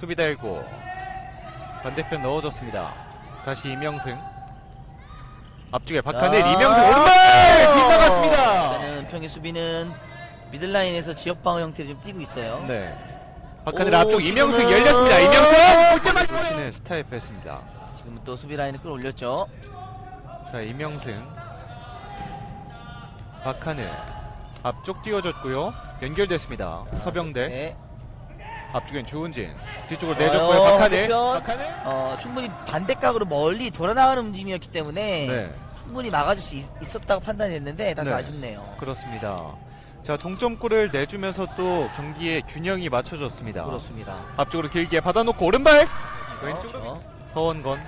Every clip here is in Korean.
수비 달고 반대편 넣어줬습니다. 다시 이명승 앞쪽에 박하늘 아, 이명승 오른발 빗나갔습니다. 일단은 은평의 수비는 미들라인에서 지역 방어 형태를 좀 띄고 있어요. 네. 박하늘 오, 앞쪽 이명승 열렸습니다. 이명승 골대만 치는 스타일 패스입니다. 지금은 또 수비 라인을 끌어올렸죠. 자 이명승 박하늘 앞쪽 띄워줬고요. 연결됐습니다. 서병대 네. 앞쪽엔 주은진 뒤쪽으로 좋아요. 내줬고요. 박하늘 반대편. 박하늘 어, 충분히 반대각으로 멀리 돌아나가는 움직임이었기 때문에 네. 충분히 막아줄 수 있, 었다고 판단했는데 다소 네. 아쉽네요. 그렇습니다. 자 동점골을 내주면서 또 경기의 균형이 맞춰졌습니다. 그렇습니다. 앞쪽으로 길게 받아놓고 오른발 왼쪽으로 그렇죠. 서원건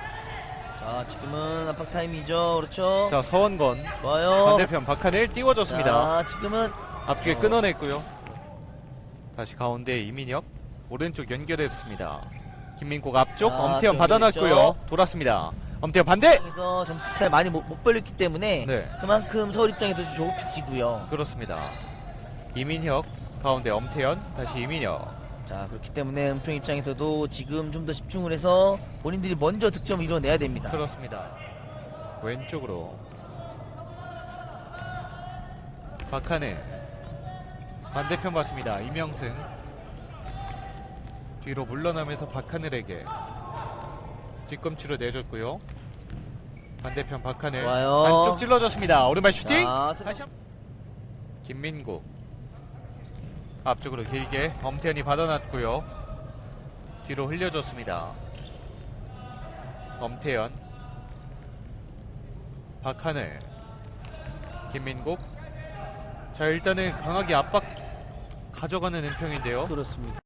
자, 지금은 압박 타임이죠. 그렇죠. 자 서원건 좋아요. 반대편 박하늘 띄워줬습니다. 자, 지금은 앞쪽에 어. 끊어냈고요. 다시 가운데 이민혁 오른쪽 연결했습니다. 김민국 앞쪽 자, 엄태현 또 받아놨고요. 연결했죠. 돌았습니다. 엄태현 반대 그래서 점수 차를 많이 못, 못 벌렸기 때문에 네. 그만큼 서울 입장에서 좀 조급해지고요. 그렇습니다. 이민혁 가운데 엄태현 다시 이민혁 자, 그렇기 때문에 은평 입장에서도 지금 좀 더 집중을 해서 본인들이 먼저 득점을 이뤄내야 됩니다. 그렇습니다. 왼쪽으로 박하늘 반대편 봤습니다. 이명승 뒤로 물러나면서 박하늘에게 뒤꿈치로 내줬고요. 반대편 박하늘 좋아요. 안쪽 찔러줬습니다. 오른발 슈팅 자, 다시 한 김민국 앞쪽으로 길게 엄태현이 받아놨고요. 뒤로 흘려줬습니다. 엄태현 박하늘 김민국 자 일단은 강하게 압박 가져가는 은평인데요. 그렇습니다.